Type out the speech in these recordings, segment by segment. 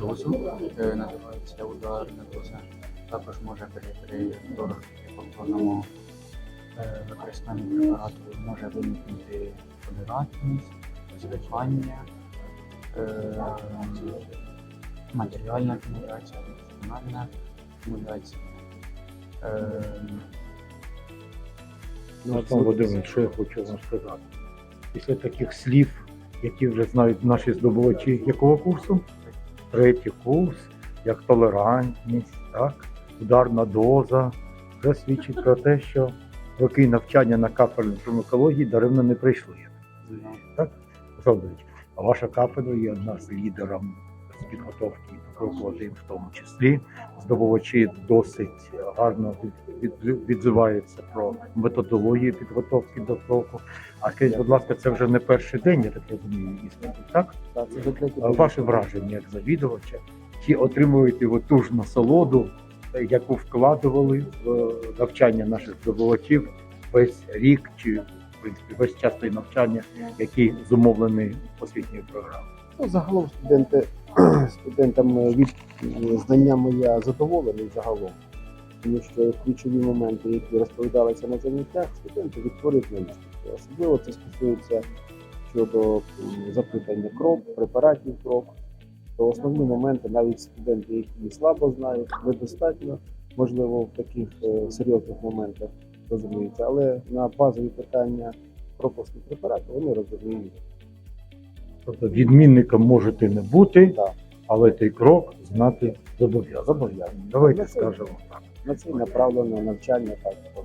дозу, е, називається ударна доза. Також може при, повторному е, використанні препарату може виникнути толерантність, звикання, е, матеріальна акумуляція, емоціональна акумуляція. Е, Олександр Володимирович, що я хочу вам сказати? Після таких слів, які вже знають наші здобувачі якого курсу? Третій курс, як толерантність, так, ударна доза, вже свідчить про те, що роки навчання на кафедрі фармакології даремно не прийшли. Так? Зробить. А ваша кафедра є одна з лідером підготовки прокладів, в тому числі. Здобувачі досить гарно від, від, відзиваються про методологію підготовки до кроку. А скажіть, будь ласка, це вже не перший день, я так розумію, іспиту, так? Ваше враження як завідувача, чи отримуєте ви ту ж насолоду, яку вкладували в навчання наших здобувачів весь рік, чи в принципі весь час той навчання, який зумовлений освітньою програмою? Ну, загалом студенти, студентам від е, знаннями я задоволений загалом. Тому що ключові моменти, які розповідалися на заняттях, студенти відтворюють на іспиті. Особливо це стосується щодо запитання крок, препаратів крок. То основні моменти, навіть студенти, які слабо знають, недостатньо, можливо, в таких е, серйозних моментах розуміються, але на базові питання пропуску препарату вони розуміють. Тобто відмінником можете не бути, Так. Але той крок знати зобов'язаний. Зобов'язаний. Давайте На скажемо так. На це направлено навчання так.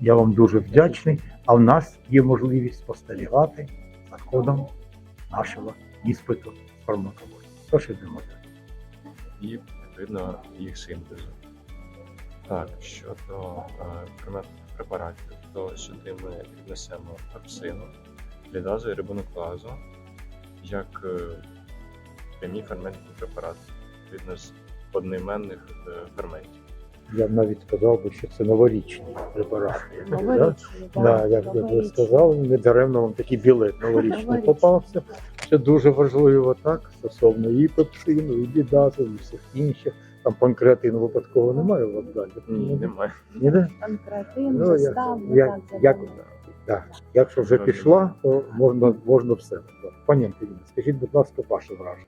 Я вам дуже вдячний. А в нас є можливість спостерігати за ходом нашого іспиту фармакології. Тож ідемо далі. і відповідно їх синтезу. Так, щодо е, ферментних препаратів, то сюди ми віднесемо апсину, лідазу і рибонуклеазу як е, прямі ферментні препарати, відповідно з одноіменних е, ферментів. Я б навіть сказав би, що це новорічні препарати. Да? Да, як би ви сказали, не даремно вам такий білет новорічний Новорічний. попався. Це дуже важливо так, стосовно і пепсину, і бідазу, і всіх інших. Там панкреатину випадково немає у вас далі? Ні, немає. Ніде? Панкреатин, Ну, як, як, так, як, так, якщо вже пішла, то можна, можна все. Пані Антоніна, скажіть, будь ласка, ваше враження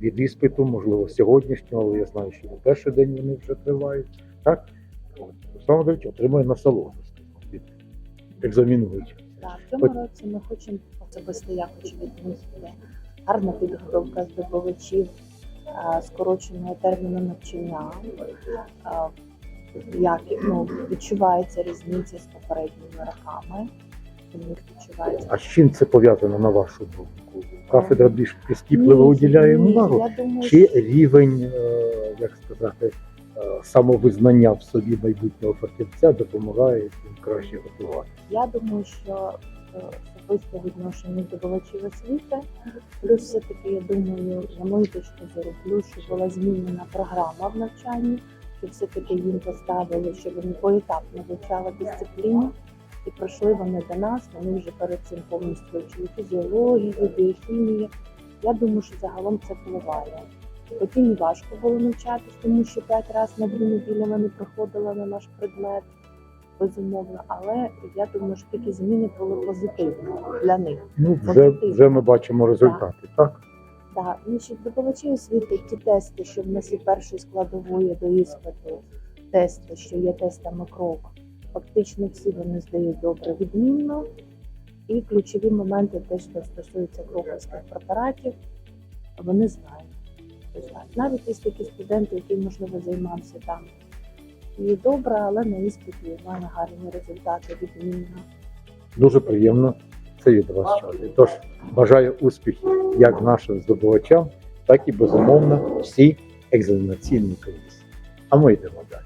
від іспиту, можливо, сьогоднішнього, але я знаю, що не перший день вони вже тривають. Так? Руслан Володимирович отримує насолоду від екзамінуючого. Так, в цьому році ми хочемо особисто я хочу відмітити гарна підготовка здобувачів скороченого терміну навчання. Як ну, відчувається різниця з попередніми роками. Відчувається. А з чим це пов'язано на вашу думку? Кафедра більш прискіпливо уділяє увагу? Чи рівень, е, як сказати, е, самовизнання в собі майбутнього фахівця допомагає їм краще готувати? Я думаю, що е, особисте відношення здобувачів освіти, плюс все-таки, я думаю, на мою точку зору, плюс, що була змінена програма в навчанні, що все-таки їм поставили, щоб вони поетапно вивчали дисципліну, і пройшли вони до нас, вони вже перед цим повністю вивчили фізіологію, біохімію. Я думаю, що загалом це впливає. Потім важко було навчатись, тому що п'ять разів на дві неділі вони приходили на наш предмет безумовно, але я думаю, що такі зміни були позитивні для них. Ну, вже, вже ми бачимо результати, так? Так, значить, здобувачі освіти, ті тести, що в нас є першої складової до іспиту, тести, що є тестами крок, фактично всі вони здають добре відмінно. І ключові моменти, те, що стосуються кроковських препаратів, вони знають. Знають. Навіть є такі студенти, які, можливо, займався там і добре, але на іспиті мене гарні результати відмінно. Дуже приємно це від вас чути. Тож бажаю успіхів як нашим здобувачам, так і безумовно всій екзаменаційній комісії. А ми йдемо далі.